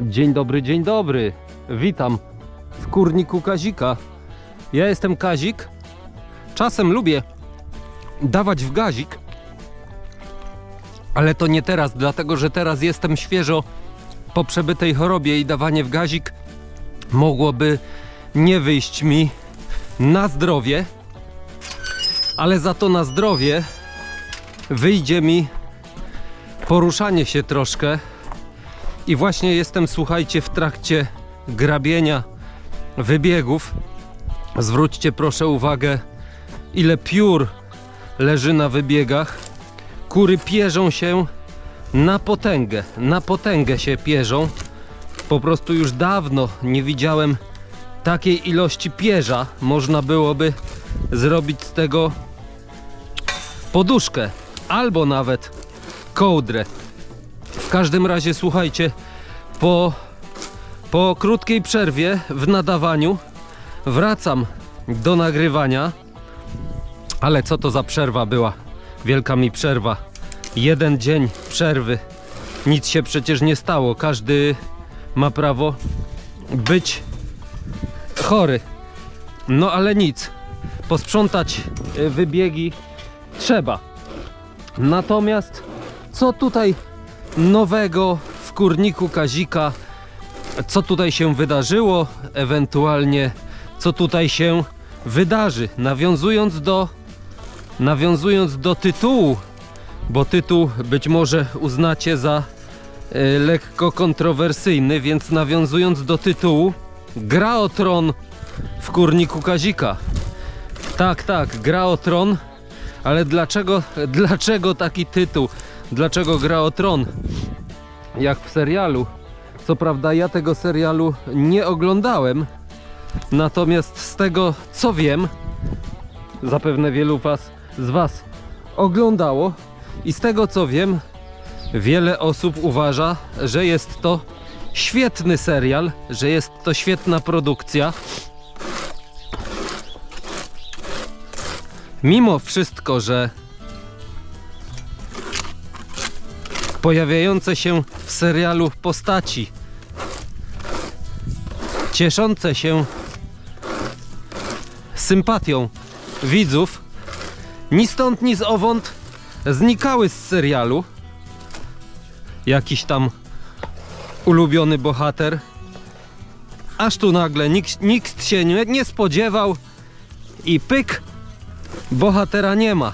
Dzień dobry, dzień dobry. Witam w kurniku Kazika. Ja jestem Kazik. Czasem lubię dawać w gazik, ale to nie teraz, dlatego że teraz jestem świeżo po przebytej chorobie i dawanie w gazik mogłoby nie wyjść mi na zdrowie, ale za to na zdrowie wyjdzie mi poruszanie się troszkę. I właśnie jestem, słuchajcie, w trakcie grabienia wybiegów. Zwróćcie proszę uwagę, ile piór leży na wybiegach. Kury pierzą się na potęgę, na potęgę się pierzą. Po prostu już dawno nie widziałem takiej ilości pierza. Można byłoby zrobić z tego poduszkę albo nawet kołdrę. W każdym razie słuchajcie, po, po krótkiej przerwie w nadawaniu wracam do nagrywania. Ale co to za przerwa była? Wielka mi przerwa. Jeden dzień przerwy. Nic się przecież nie stało. Każdy ma prawo być chory. No ale nic. Posprzątać y, wybiegi trzeba. Natomiast co tutaj nowego w kurniku Kazika? Co tutaj się wydarzyło? Ewentualnie co tutaj się wydarzy? Nawiązując do nawiązując do tytułu, bo tytuł być może uznacie za e, lekko kontrowersyjny, więc nawiązując do tytułu Gra o Tron w kurniku Kazika. Tak, tak, Gra o Tron, ale dlaczego, dlaczego taki tytuł? Dlaczego Gra o Tron? Jak w serialu. Co prawda ja tego serialu nie oglądałem, natomiast z tego co wiem, zapewne wielu was, z was oglądało i z tego co wiem, wiele osób uważa, że jest to świetny serial, że jest to świetna produkcja. Mimo wszystko, że pojawiające się w serialu postaci. Cieszące się sympatią widzów. Ni stąd ni zowąd znikały z serialu. Jakiś tam ulubiony bohater. Aż tu nagle nikt, nikt się nie, nie spodziewał i pyk bohatera nie ma.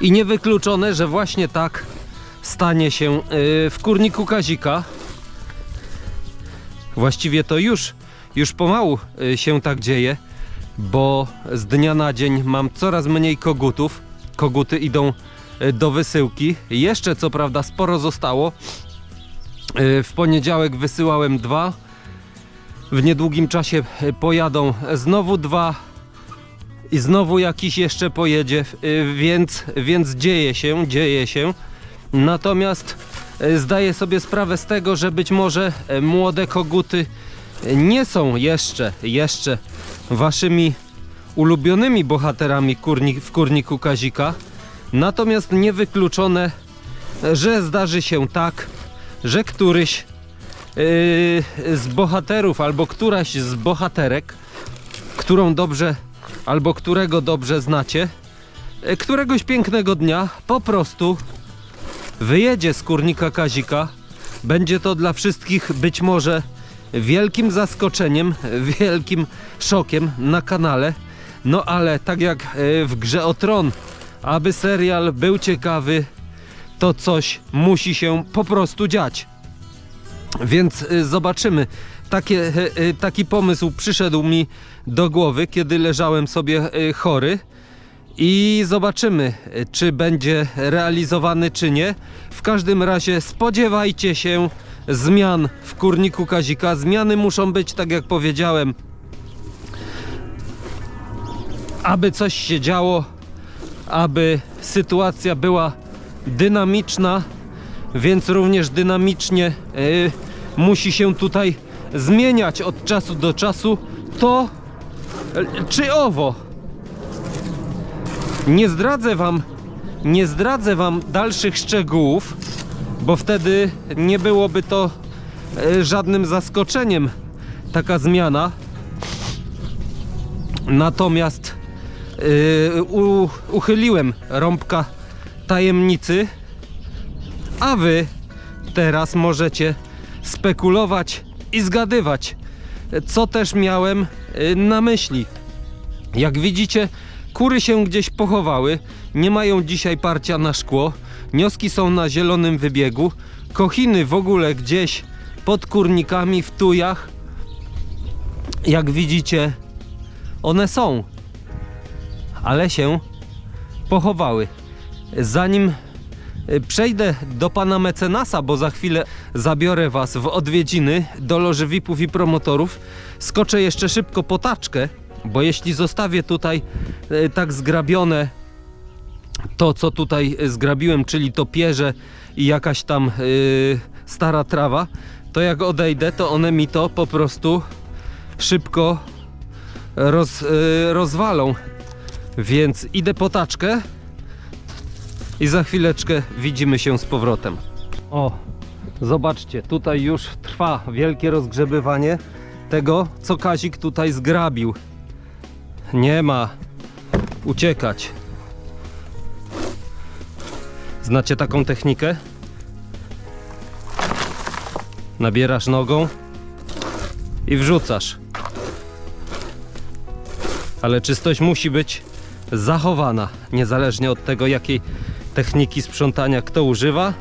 I niewykluczone, że właśnie tak stanie się yy, w kurniku Kazika. Właściwie to już, już pomału yy, się tak dzieje, bo z dnia na dzień mam coraz mniej kogutów. Koguty idą yy, do wysyłki. Jeszcze co prawda sporo zostało. W poniedziałek wysyłałem dwa. W niedługim czasie pojadą znowu dwa i znowu jakiś jeszcze pojedzie, y, więc, więc dzieje się, dzieje się. Natomiast y, zdaję sobie sprawę z tego, że być może y, młode koguty nie są jeszcze, jeszcze waszymi ulubionymi bohaterami w kurniku Kazika. Natomiast niewykluczone, że zdarzy się tak, że któryś yy, z bohaterów albo któraś z bohaterek, którą dobrze albo którego dobrze znacie, e, któregoś pięknego dnia po prostu wyjedzie z kurnika Kazika. Będzie to dla wszystkich być może wielkim zaskoczeniem, wielkim szokiem na kanale. No ale tak jak e, w grze o tron, aby serial był ciekawy, to coś musi się po prostu dziać. Więc y, zobaczymy. Takie, y, taki pomysł przyszedł mi do głowy, kiedy leżałem sobie chory. I zobaczymy, y, czy będzie realizowany, czy nie. W każdym razie spodziewajcie się zmian w kurniku Kazika. Zmiany muszą być, tak jak powiedziałem, aby coś się działo, aby sytuacja była dynamiczna, więc również dynamicznie y, musi się tutaj zmieniać od czasu do czasu to y, czy owo. Nie zdradzę wam, nie zdradzę wam dalszych szczegółów, bo wtedy nie byłoby to e, żadnym zaskoczeniem taka zmiana. Natomiast u, uchyliłem rąbka tajemnicy, a wy teraz możecie spekulować i zgadywać, co też miałem e, na myśli. Jak widzicie, kury się gdzieś pochowały, nie mają dzisiaj parcia na szkło, nioski są na zielonym wybiegu, kochiny w ogóle gdzieś pod kurnikami w tujach. Jak widzicie, one są, ale się pochowały. Zanim y, przejdę do pana mecenasa, bo za chwilę zabiorę was w odwiedziny do loży VIP-ów i promotorów, skoczę jeszcze szybko po taczkę, bo jeśli zostawię tutaj y, tak zgrabione to, co tutaj y, zgrabiłem, czyli to pierze i jakaś tam y, stara trawa, to jak odejdę, to one mi to po prostu szybko roz, rozwalą. Więc idę po taczkę i za chwileczkę widzimy się z powrotem. O, zobaczcie, tutaj już trwa wielkie rozgrzebywanie tego, co Kazik tutaj zgrabił. Nie ma uciekać. Znacie taką technikę? Nabierasz nogą i wrzucasz. Ale czystość musi być zachowana, niezależnie od tego, jakiej techniki sprzątania kto używa.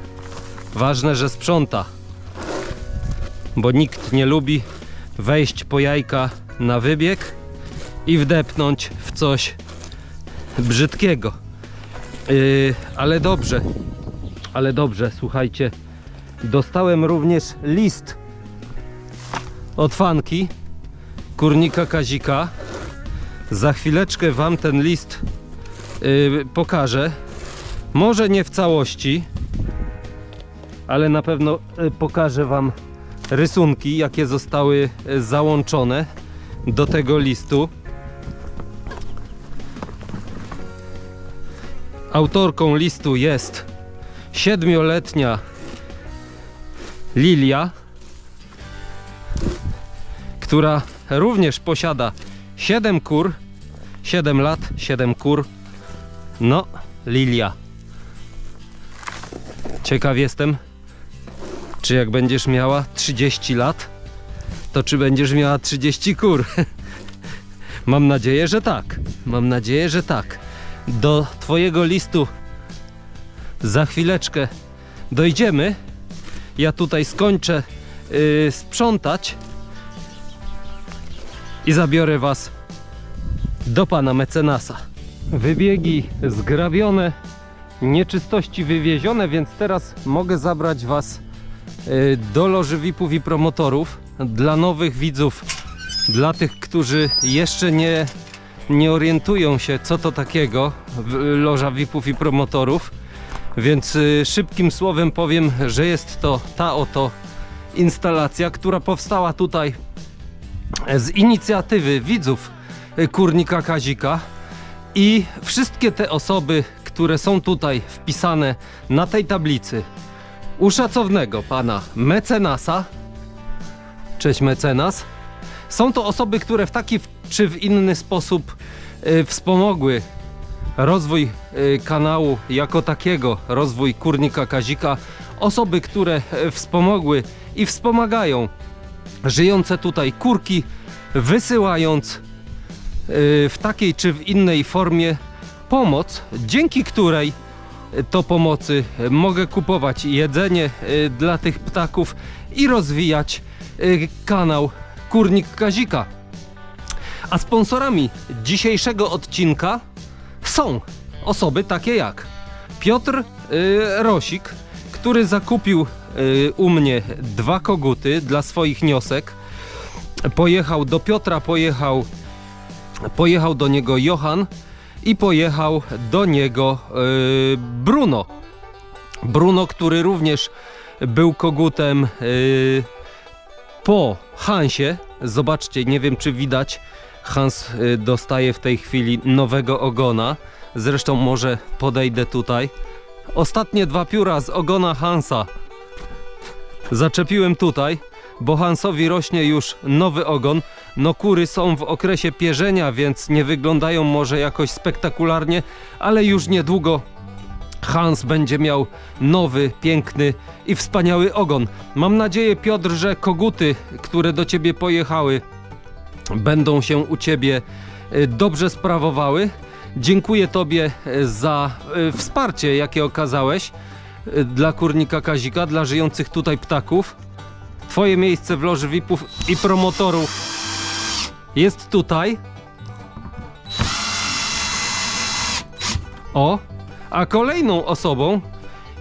Ważne, że sprząta, bo nikt nie lubi wejść po jajka na wybieg i wdepnąć w coś brzydkiego. Yy, ale dobrze, ale dobrze, słuchajcie. Dostałem również list od fanki kurnika Kazika. Za chwileczkę Wam ten list yy, pokażę. Może nie w całości, ale na pewno yy, pokażę Wam rysunki, jakie zostały yy, załączone do tego listu. Autorką listu jest siedmioletnia Lilia, która również posiada 7 kur, 7 lat, 7 kur. No, Lilia. Ciekaw jestem, czy jak będziesz miała 30 lat, to czy będziesz miała 30 kur. Mam nadzieję, że tak. Mam nadzieję, że tak. Do Twojego listu za chwileczkę dojdziemy. Ja tutaj skończę yy, sprzątać i zabiorę Was do pana mecenasa. Wybiegi zgrabione, nieczystości wywiezione, więc teraz mogę zabrać Was yy, do loży VIP-ów i promotorów. Dla nowych widzów, dla tych, którzy jeszcze nie, nie orientują się, co to takiego loża VIP-ów i promotorów. Więc y, szybkim słowem powiem, że jest to ta oto instalacja, która powstała tutaj z inicjatywy widzów y, Kurnika Kazika i wszystkie te osoby, które są tutaj wpisane na tej tablicy u szacownego pana mecenasa, cześć mecenas, są to osoby, które w taki czy w inny sposób y, wspomogły rozwój y, kanału jako takiego, rozwój Kurnika Kazika, osoby, które e, wspomogły i wspomagają żyjące tutaj kurki, wysyłając y, w takiej czy w innej formie pomoc, dzięki której y, to pomocy y, mogę kupować jedzenie y, dla tych ptaków i rozwijać y, kanał Kurnik Kazika. A sponsorami dzisiejszego odcinka są osoby takie jak Piotr y, Rosik, który zakupił y, u mnie dwa koguty dla swoich niosek. Pojechał do Piotra, pojechał, pojechał do niego Johan i pojechał do niego y, Bruno. Bruno, który również był kogutem y, po Hansie. Zobaczcie, nie wiem czy widać. Hans y, dostaje w tej chwili nowego ogona. Zresztą może podejdę tutaj. Ostatnie dwa pióra z ogona Hansa zaczepiłem tutaj. bo Hansowi rośnie już nowy ogon. No kury są w okresie pierzenia, więc nie wyglądają może jakoś spektakularnie, ale już niedługo Hans będzie miał nowy, piękny i wspaniały ogon. Mam nadzieję, Piotr, że koguty, które do ciebie pojechały, będą się u ciebie e, dobrze sprawowały. Dziękuję tobie e, za e, wsparcie, jakie okazałeś dla kurnika Kazika, dla żyjących tutaj ptaków. Twoje miejsce w loży VIP-ów i promotorów jest tutaj. O, a kolejną osobą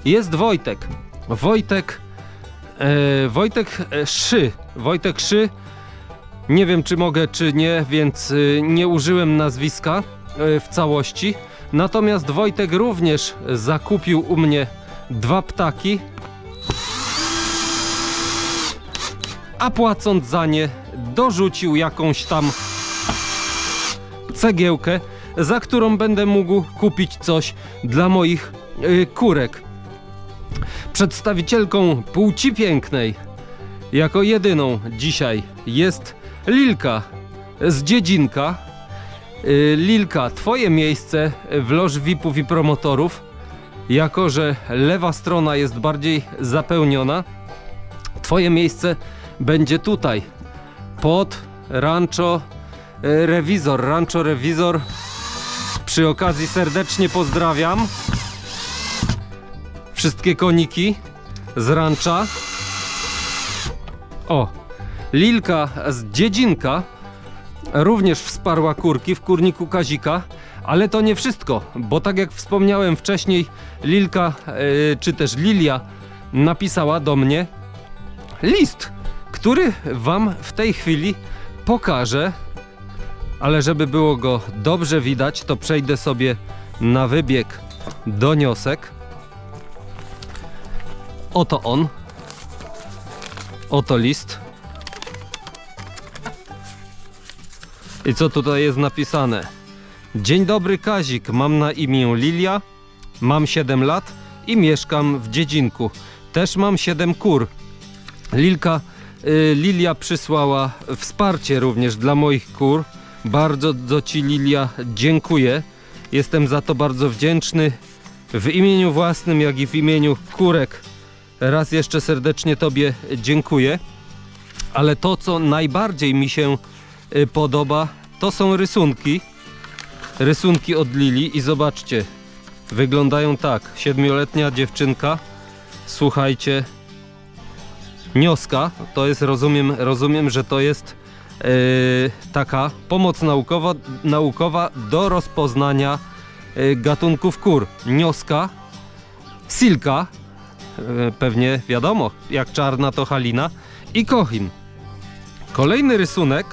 jest Wojtek. Wojtek, e, Wojtek Szy. Wojtek Szy. Nie wiem, czy mogę, czy nie, więc y, nie użyłem nazwiska y, w całości. Natomiast Wojtek również zakupił u mnie dwa ptaki. A płacąc za nie, dorzucił jakąś tam cegiełkę, za którą będę mógł kupić coś dla moich y, kurek. Przedstawicielką płci pięknej, jako jedyną dzisiaj jest Lilka z Dziedzinka. Y, Lilka, twoje miejsce w loż VIP-ów i promotorów, jako że lewa strona jest bardziej zapełniona, twoje miejsce będzie tutaj, pod Rancho y, Rewizor. Rancho Rewizor. Przy okazji serdecznie pozdrawiam wszystkie koniki z rancza. O, Lilka z Dziedzinka również wsparła kurki w kurniku Kazika, ale to nie wszystko, bo tak jak wspomniałem wcześniej, Lilka e, czy też Lilia napisała do mnie list, który wam w tej chwili pokażę, ale żeby było go dobrze widać, to przejdę sobie na wybieg doniosek. Oto on. Oto list. I co tutaj jest napisane? Dzień dobry Kazik, mam na imię Lilia, mam 7 lat i mieszkam w dziedzinku. Też mam 7 kur. Lilka, y, Lilia przysłała wsparcie również dla moich kur. Bardzo do Ci Lilia dziękuję. Jestem za to bardzo wdzięczny. W imieniu własnym, jak i w imieniu kurek raz jeszcze serdecznie Tobie dziękuję. Ale to, co najbardziej mi się y, podoba, to są rysunki. Rysunki od Lili i zobaczcie, wyglądają tak. Siedmioletnia dziewczynka, słuchajcie, Nioska, to jest, rozumiem, rozumiem, że to jest yy, taka pomoc naukowa, naukowa do rozpoznania yy, gatunków kur. Nioska, Silka, yy, pewnie wiadomo, jak czarna to Halina i Kochin. Kolejny rysunek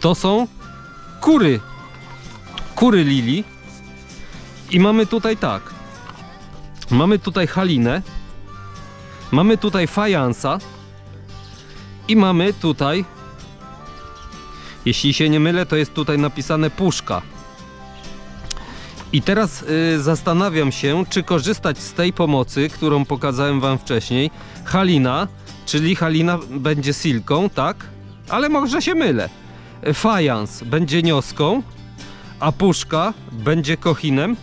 to są kury. Kury Lili. I mamy tutaj tak. Mamy tutaj Halinę. Mamy tutaj fajansa. I mamy tutaj, jeśli się nie mylę, to jest tutaj napisane puszka. I teraz y, zastanawiam się, czy korzystać z tej pomocy, którą pokazałem Wam wcześniej. Halina, czyli Halina będzie silką, tak? Ale może się mylę. Fajans będzie nioską, a puszka będzie kochinem.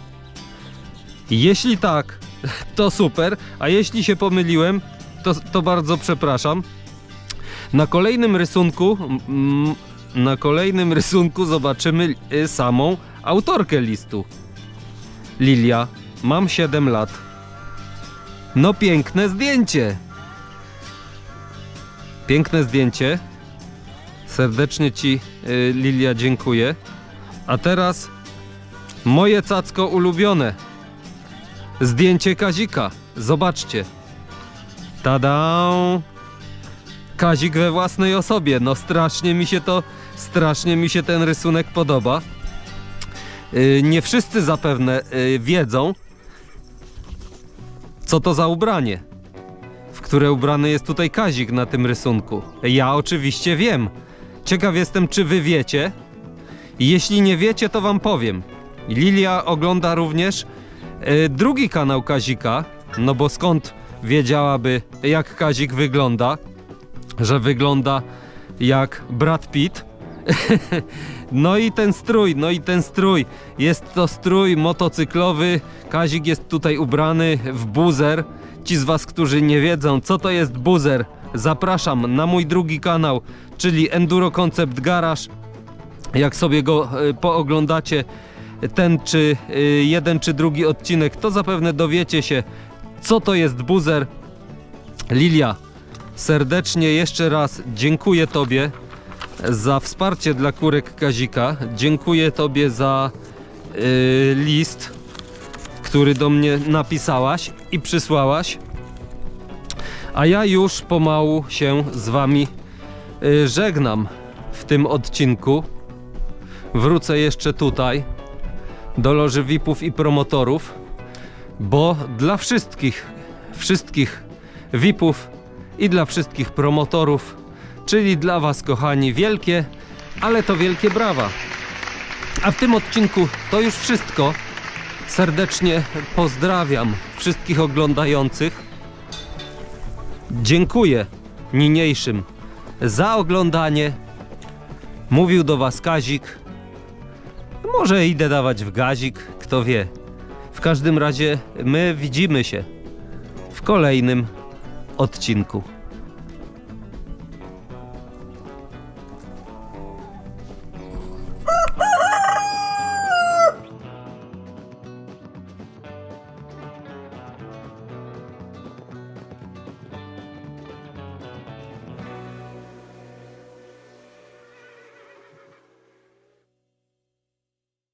Jeśli tak, to super, a jeśli się pomyliłem, to, to bardzo przepraszam. Na kolejnym rysunku, na kolejnym rysunku zobaczymy y, samą autorkę listu. Lilia, mam 7 lat. No piękne zdjęcie. Piękne zdjęcie. Serdecznie Ci, y, Lilia, dziękuję. A teraz moje cacko ulubione. Zdjęcie Kazika. Zobaczcie. Tada! Kazik we własnej osobie. No strasznie mi się to, strasznie mi się ten rysunek podoba. Yy, nie wszyscy zapewne yy, wiedzą, co to za ubranie, w które ubrany jest tutaj Kazik na tym rysunku. Ja oczywiście wiem. Ciekaw jestem, czy wy wiecie. Jeśli nie wiecie, to wam powiem. Lilia ogląda również yy, drugi kanał Kazika, no bo skąd wiedziałaby, jak Kazik wygląda, że wygląda jak Brad Pitt. No i ten strój, no i ten strój. Jest to strój motocyklowy. Kazik jest tutaj ubrany w buzer. Ci z Was, którzy nie wiedzą, co to jest buzer, zapraszam na mój drugi kanał, czyli Enduro Concept Garage. Jak sobie go y, pooglądacie, ten czy y, jeden czy drugi odcinek, to zapewne dowiecie się, co to jest buzer. Lilia, serdecznie jeszcze raz dziękuję Tobie za wsparcie dla kurek Kazika. Dziękuję Tobie za y, list, który do mnie napisałaś i przysłałaś. A ja już pomału się z Wami y, żegnam w tym odcinku. Wrócę jeszcze tutaj do loży VIP-ów i promotorów, bo dla wszystkich, wszystkich VIP-ów i dla wszystkich promotorów, czyli dla Was, kochani, wielkie, ale to wielkie brawa. A w tym odcinku to już wszystko. Serdecznie pozdrawiam wszystkich oglądających. Dziękuję niniejszym za oglądanie. Mówił do Was Kazik. Może idę dawać w gazik, kto wie. W każdym razie my widzimy się w kolejnym odcinku.